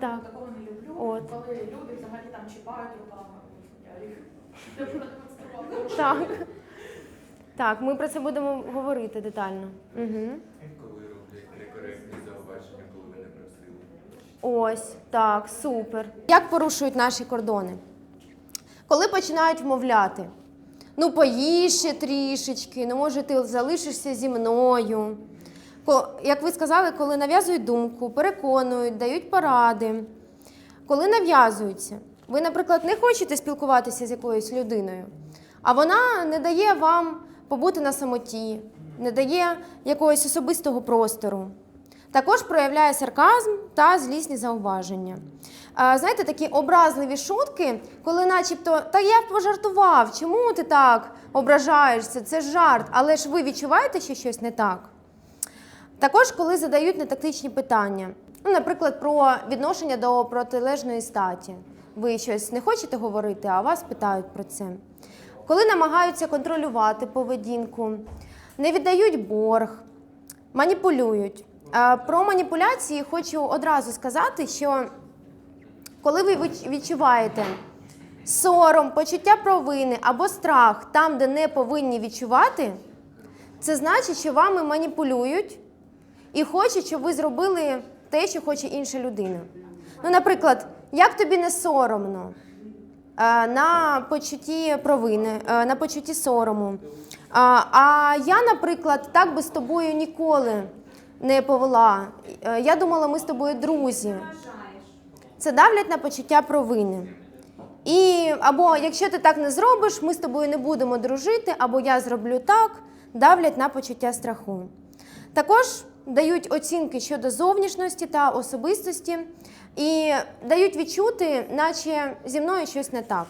Так. Такого не люблю, От. коли люди взагалі там чіпають руками. Я їх не продемонструвала. Так. Так, ми про це будемо говорити детально. Угу. Коли роблять некоректні зауваження, коли ви не просили. Ось, так, супер. Як порушують наші кордони? Коли починають вмовляти, ну поїж ще трішечки, ну може ти залишишся зі мною. Як ви сказали, коли нав'язують думку, переконують, дають поради. Коли нав'язуються, ви, наприклад, не хочете спілкуватися з якоюсь людиною, а вона не дає вам побути на самоті, не дає якогось особистого простору. Також проявляє сарказм та злісні зауваження. Знаєте, такі образливі шутки, коли начебто, та я пожартував, чому ти так ображаєшся? Це жарт, але ж ви відчуваєте, що щось не так. Також, коли задають нетактичні питання, ну, наприклад, про відношення до протилежної статі. Ви щось не хочете говорити, а вас питають про це. Коли намагаються контролювати поведінку, не віддають борг, маніпулюють. Про маніпуляції хочу одразу сказати, що коли ви відчуваєте сором, почуття провини або страх там, де не повинні відчувати, це значить, що вами маніпулюють і хочуть, щоб ви зробили те, що хоче інша людина. Ну, наприклад, як тобі не соромно е, на почутті провини, е, на почутті сорому. А, а я, наприклад, так би з тобою ніколи не повела. Е, Я думала, ми з тобою друзі. Це давлять на почуття провини. І або якщо ти так не зробиш, ми з тобою не будемо дружити, або я зроблю так, давлять на почуття страху. Також дають оцінки щодо зовнішності та особистості і дають відчути, наче зі мною щось не так.